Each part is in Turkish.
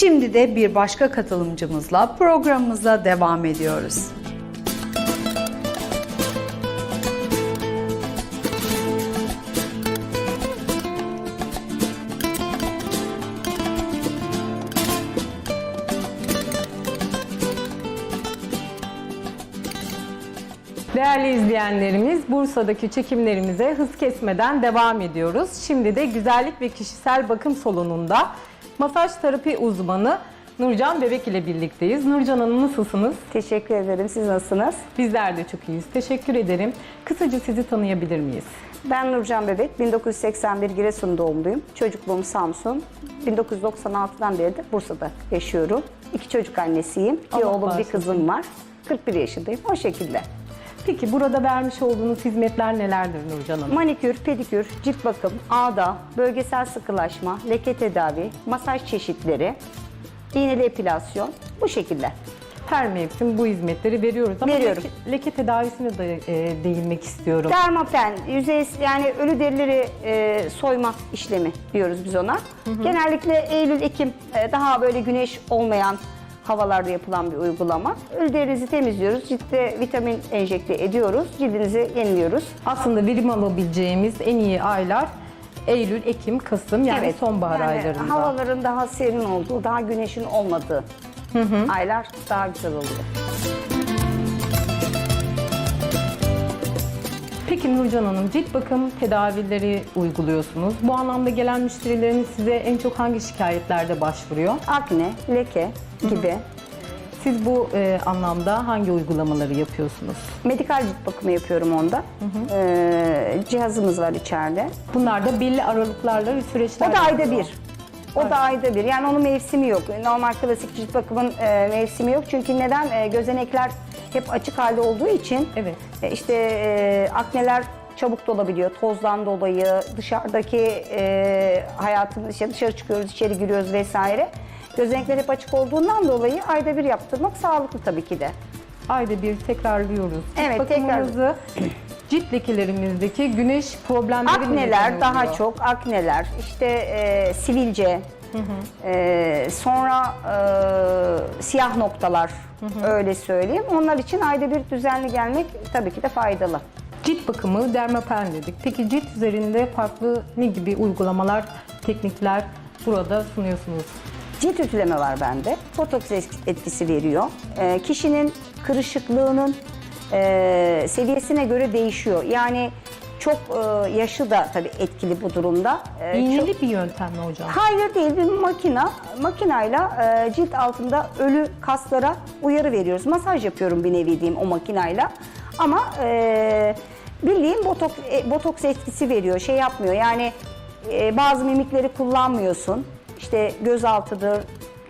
Şimdi de bir başka katılımcımızla programımıza devam ediyoruz. Değerli izleyenlerimiz, Bursa'daki çekimlerimize hız kesmeden devam ediyoruz. Şimdi de güzellik ve kişisel bakım salonunda masaj terapi uzmanı Nurcan Bebek ile birlikteyiz. Nurcan Hanım nasılsınız? Teşekkür ederim. Siz nasılsınız? Bizler de çok iyiyiz. Teşekkür ederim. Kısaca sizi tanıyabilir miyiz? Ben Nurcan Bebek. 1981 Giresun doğumluyum. Çocukluğum Samsun. 1996'dan beri de Bursa'da yaşıyorum. İki çocuk annesiyim. Bir Allah oğlum, bir kızım var. 41 yaşındayım. O şekilde. Peki burada vermiş olduğunuz hizmetler nelerdir Nurcan Hanım? Manikür, pedikür, cilt bakım, ağda, bölgesel sıkılaşma, leke tedavi, masaj çeşitleri, iğneli epilasyon bu şekilde. Her mevsim bu hizmetleri veriyoruz ama Veriyorum. leke, leke tedavisine de e, değinmek istiyorum. Dermapen, yüzey yani ölü derileri e, soyma işlemi diyoruz biz ona. Genellikle Eylül, Ekim e, daha böyle güneş olmayan havalarda yapılan bir uygulama. Ölü derinizi temizliyoruz, ciltte vitamin enjekte ediyoruz, cildinizi yeniliyoruz. Aslında verim alabileceğimiz en iyi aylar Eylül, Ekim, Kasım yani sonbahar yani aylarında. Havaların daha serin olduğu, daha güneşin olmadığı aylar daha güzel oluyor. Peki Nurcan Hanım cilt bakım tedavileri uyguluyorsunuz. Bu anlamda gelen müşterileriniz size en çok hangi şikayetlerde başvuruyor? Akne, leke gibi Siz bu e, anlamda hangi uygulamaları yapıyorsunuz? medikal cilt bakımı yapıyorum onda. Ee, cihazımız var içeride. Bunlar da belli aralıklarla süreçler. O da ayda bir. O da ayda bir. Yani onun mevsimi yok. Normal klasik cilt bakımın e, mevsimi yok. Çünkü neden? E, gözenekler hep açık halde olduğu için Evet. e, işte e, akneler çabuk dolabiliyor. Tozdan dolayı, dışarıdaki e, hayatın işte dışarı çıkıyoruz, içeri giriyoruz vesaire. Gözenekler hep açık olduğundan dolayı ayda bir yaptırmak sağlıklı tabii ki de. Ayda bir tekrarlıyoruz. Cilt Evet, bakımınızı cilt lekelerimizdeki güneş problemleri Akneler daha çok akneler işte e, sivilce e, sonra e, siyah noktalar öyle söyleyeyim. Onlar için ayda bir düzenli gelmek tabii ki de faydalı. Cilt bakımı dermapen dedik. Peki cilt üzerinde farklı ne gibi uygulamalar, teknikler burada sunuyorsunuz? Cilt ütüleme var bende. Botoks etkisi veriyor. E, kişinin kırışıklığının e, seviyesine göre değişiyor. Yani çok e, yaşı da tabii etkili bu durumda. E, çok- İğneli bir yöntem mi hocam? Hayır değil bir makina. Makinayla e, cilt altında ölü kaslara uyarı veriyoruz. Masaj yapıyorum bir nevi diyeyim o makinayla. Ama e, bildiğin botok, e, botoks etkisi veriyor. Şey yapmıyor yani e, bazı mimikleri kullanmıyorsun. İşte göz altıdır,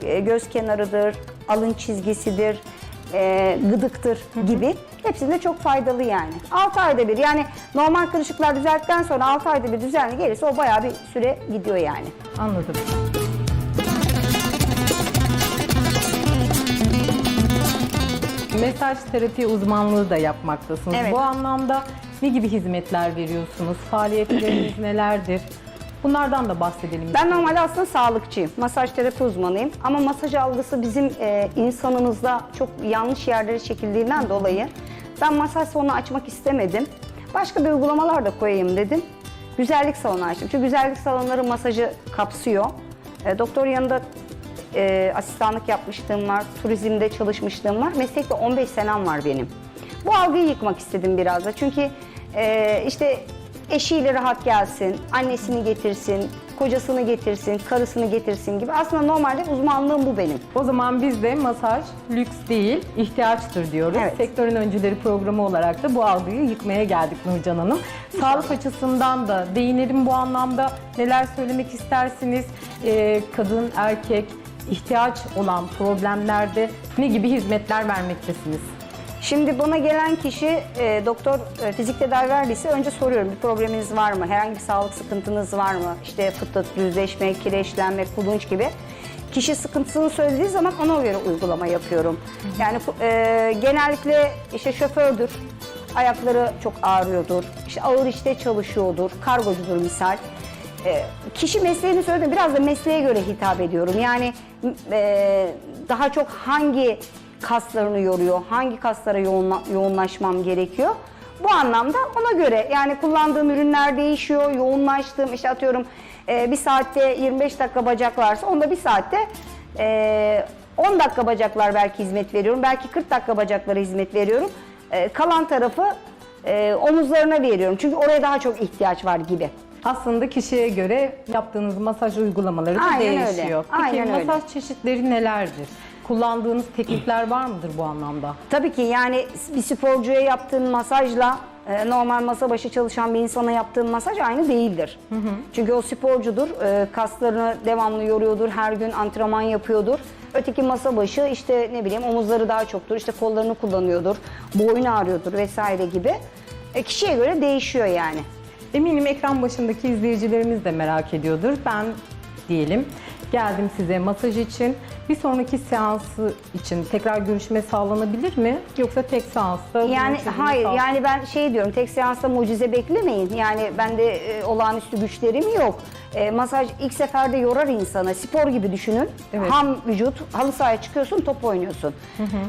e, göz kenarıdır, alın çizgisidir, e, gıdıktır gibi. Hepsinde çok faydalı yani. 6 ayda bir yani normal kırışıklar düzelttikten sonra 6 ayda bir düzenli gelirse o bayağı bir süre gidiyor yani. Anladım. Mesaj terapi uzmanlığı da yapmaktasınız. Evet. Bu anlamda ne gibi hizmetler veriyorsunuz? Faaliyetleriniz nelerdir? Bunlardan da bahsedelim. Ben normalde aslında sağlıkçıyım. Masaj terapi uzmanıyım. Ama masaj algısı bizim e, insanımızda çok yanlış yerlere çekildiğinden dolayı ben masaj salonu açmak istemedim. Başka bir uygulamalar da koyayım dedim. Güzellik salonu açtım. Çünkü güzellik salonları masajı kapsıyor. E, doktor yanında e, asistanlık yapmışlığım var, turizmde çalışmışlığım var. Meslekte 15 senem var benim. Bu algıyı yıkmak istedim biraz da. Çünkü e, işte eşiyle rahat gelsin, annesini getirsin, kocasını getirsin, karısını getirsin gibi. Aslında normalde uzmanlığım bu benim. O zaman biz de masaj lüks değil, ihtiyaçtır diyoruz. Evet. Sektörün Öncüleri programı olarak da bu algıyı yıkmaya geldik Nurcan Hanım. Sağlık açısından da değinelim bu anlamda. Neler söylemek istersiniz? Ee, kadın, erkek, ihtiyaç olan problemlerde ne gibi hizmetler vermektesiniz? Şimdi bana gelen kişi e, doktor e, fizik tedavi verdiyse önce soruyorum bir probleminiz var mı? Herhangi bir sağlık sıkıntınız var mı? İşte fıtık, düzleşme, kireçlenme, kulunç gibi. Kişi sıkıntısını söylediği zaman ona göre uygulama yapıyorum. Yani e, genellikle işte şofördür, ayakları çok ağrıyordur, işte ağır işte çalışıyordur, kargocudur misal. e, kişi mesleğini söyledi biraz da mesleğe göre hitap ediyorum. Yani e, daha çok hangi kaslarını yoruyor, hangi kaslara yoğunla- yoğunlaşmam gerekiyor. Bu anlamda ona göre yani kullandığım ürünler değişiyor, yoğunlaştığım işte atıyorum e, bir saatte 25 dakika bacak varsa onda bir saatte e, 10 dakika bacaklar belki hizmet veriyorum, belki 40 dakika bacaklara hizmet veriyorum. E, kalan tarafı e, omuzlarına veriyorum çünkü oraya daha çok ihtiyaç var gibi. Aslında kişiye göre yaptığınız masaj uygulamaları da Aynen öyle. değişiyor. Peki Aynen öyle. masaj çeşitleri nelerdir? Kullandığınız teknikler var mıdır bu anlamda? Tabii ki yani bir sporcuya yaptığın masajla e, normal masa başı çalışan bir insana yaptığın masaj aynı değildir. Çünkü o sporcudur, e, kaslarını devamlı yoruyordur, her gün antrenman yapıyordur. Öteki masa başı işte ne bileyim omuzları daha çoktur, işte kollarını kullanıyordur, boynu ağrıyordur vesaire gibi. E, kişiye göre değişiyor yani. Eminim ekran başındaki izleyicilerimiz de merak ediyordur. Ben diyelim geldim size masaj için. Bir sonraki seansı için tekrar görüşme sağlanabilir mi? Yoksa tek seansta Yani hayır sağ- yani ben şey diyorum tek seansta mucize beklemeyin. Yani bende e, olağanüstü güçlerim yok. E, masaj ilk seferde yorar insanı. Spor gibi düşünün. Evet. Ham vücut. Halı sahaya çıkıyorsun top oynuyorsun.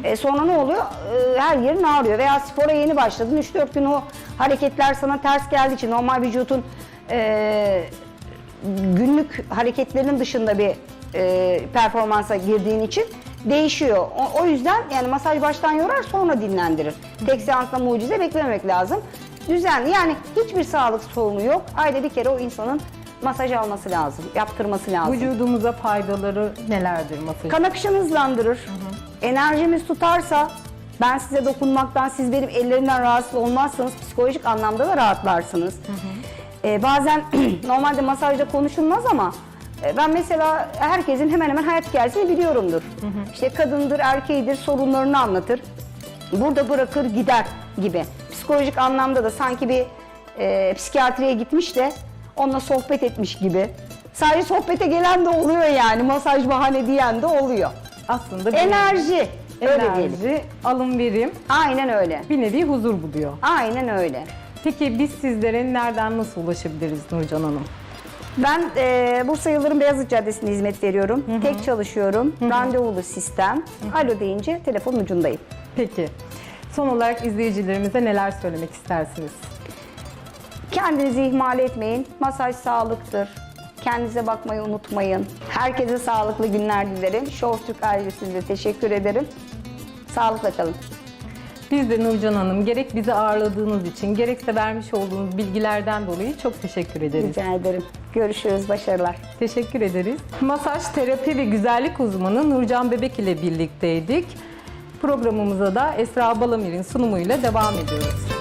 E, sonra ne oluyor? E, her yerin ağrıyor. Veya spora yeni başladın. 3-4 gün o hareketler sana ters geldiği için normal vücutun e, günlük hareketlerinin dışında bir e, performansa girdiğin için değişiyor. O, o yüzden yani masaj baştan yorar sonra dinlendirir. Tek seansta mucize beklememek lazım. Düzenli yani hiçbir sağlık sorunu yok. Ayda bir kere o insanın masaj alması lazım, yaptırması lazım. Vücudumuza faydaları nelerdir masaj? Kan akışını hızlandırır. Enerjimiz tutarsa ben size dokunmaktan, siz benim ellerimden rahatsız olmazsanız psikolojik anlamda da rahatlarsınız. Ee, bazen normalde masajda konuşulmaz ama e, ben mesela herkesin hemen hemen hayat hikayesini biliyorumdur. İşte kadındır, erkeğidir, sorunlarını anlatır. Burada bırakır gider gibi. Psikolojik anlamda da sanki bir e, psikiyatriye gitmiş de onunla sohbet etmiş gibi. Sadece sohbete gelen de oluyor yani. Masaj bahane diyen de oluyor. Aslında bir Enerji. Öyle diyelim. enerji, alım verim, Aynen öyle. bir nevi huzur buluyor. Aynen öyle. Peki biz sizlere nereden nasıl ulaşabiliriz Nurcan Hanım? Ben e, Bursa Yıldırım Beyazıt Caddesi'nde hizmet veriyorum. Tek çalışıyorum. Randevulu sistem. Alo deyince telefonun ucundayım. Peki. Son olarak izleyicilerimize neler söylemek istersiniz? Kendinizi ihmal etmeyin. Masaj sağlıktır. Kendinize bakmayı unutmayın. Herkese sağlıklı günler dilerim. Show Türk ailesine teşekkür ederim. Sağlıkla kalın. Biz de Nurcan Hanım gerek bizi ağırladığınız için gerekse vermiş olduğunuz bilgilerden dolayı çok teşekkür ederiz. Rica ederim. Görüşürüz. Başarılar. Teşekkür ederiz. Masaj, terapi ve güzellik uzmanı Nurcan Bebek ile birlikteydik. Programımıza da Esra Balamir'in sunumuyla devam ediyoruz.